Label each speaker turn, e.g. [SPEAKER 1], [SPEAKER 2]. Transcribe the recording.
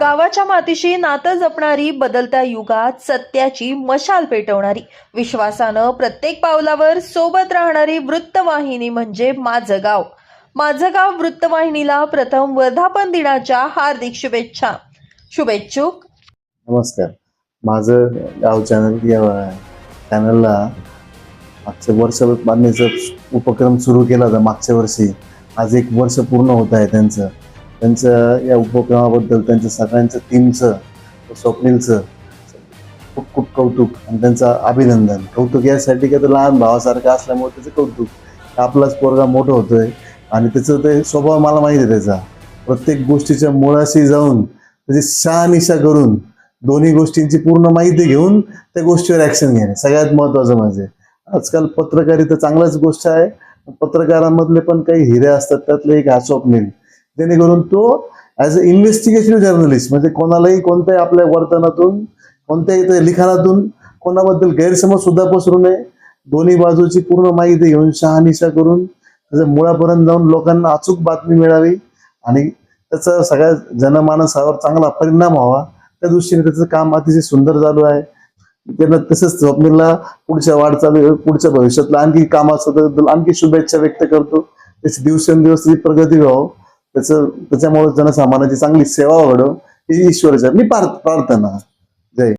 [SPEAKER 1] गावाच्या मातीशी नातं जपणारी बदलत्या युगात सत्याची मशाल पेटवणारी. विश्वासानं प्रत्येक पावलावर सोबत राहणारी वृत्तवाहिनी म्हणजे माझं गाव. माझं गाव वृत्तवाहिनीला प्रथम वर्धापन दिनाच्या हार्दिक शुभेच्छा. शुभेच्छुक.
[SPEAKER 2] नमस्कार. माझं गाव चॅनल चॅनलला मागच्या वर्ष बांधण्याचा उपक्रम सुरू केला होता मागच्या वर्षी. आज एक वर्ष पूर्ण होत आहे त्यांचं. त्यांचं या उपक्रमाबद्दल त्यांचं सगळ्यांचं टीमचं स्वप्नीलचं खूप खूप कौतुक आणि त्यांचं अभिनंदन. कौतुक यासाठी का तर लहान भावासारखं असल्यामुळे त्याचं कौतुक. आपलाच पोरगा मोठं होतोय आणि त्याचं ते स्वभाव मला माहिती आहे त्याचा. प्रत्येक गोष्टीच्या मुळाशी जाऊन त्याची शहानिशा करून दोन्ही गोष्टींची पूर्ण माहिती घेऊन त्या गोष्टीवर ॲक्शन घेणे. सगळ्यात महत्त्वाचं म्हणजे आजकाल पत्रकारिता चांगलाच गोष्ट आहे. पत्रकारांमधले पण काही हिरे असतात त्यातले एक हा स्वप्नील. जेणेकरून तो ॲज अ इन्व्हेस्टिगेटिव्ह जर्नलिस्ट म्हणजे कोणालाही कोणत्याही आपल्या वर्तनातून कोणत्याही लिखाणातून कोणाबद्दल गैरसमज सुद्धा पसरू नये. दोन्ही बाजूची पूर्ण माहिती घेऊन शहानिशा करून त्याच्या मुळापर्यंत जाऊन लोकांना अचूक बातमी मिळावी आणि त्याचा सगळ्या जनमानसावर चांगला परिणाम व्हावा. त्या दृष्टीने त्याचं काम अतिशय सुंदर चालू आहे. त्यांना तसंच स्वप्नीला पुढच्या वाटचाली पुढच्या भविष्यातला आणखी कामाबद्दल आणखी शुभेच्छा व्यक्त करतो. त्याची दिवसेंदिवस त्याची प्रगती व्हावं. त्याचं त्याच्यामुळे जनसामान्याची चांगली सेवा घडव ही ईश्वराच्या मी प्रार्थना.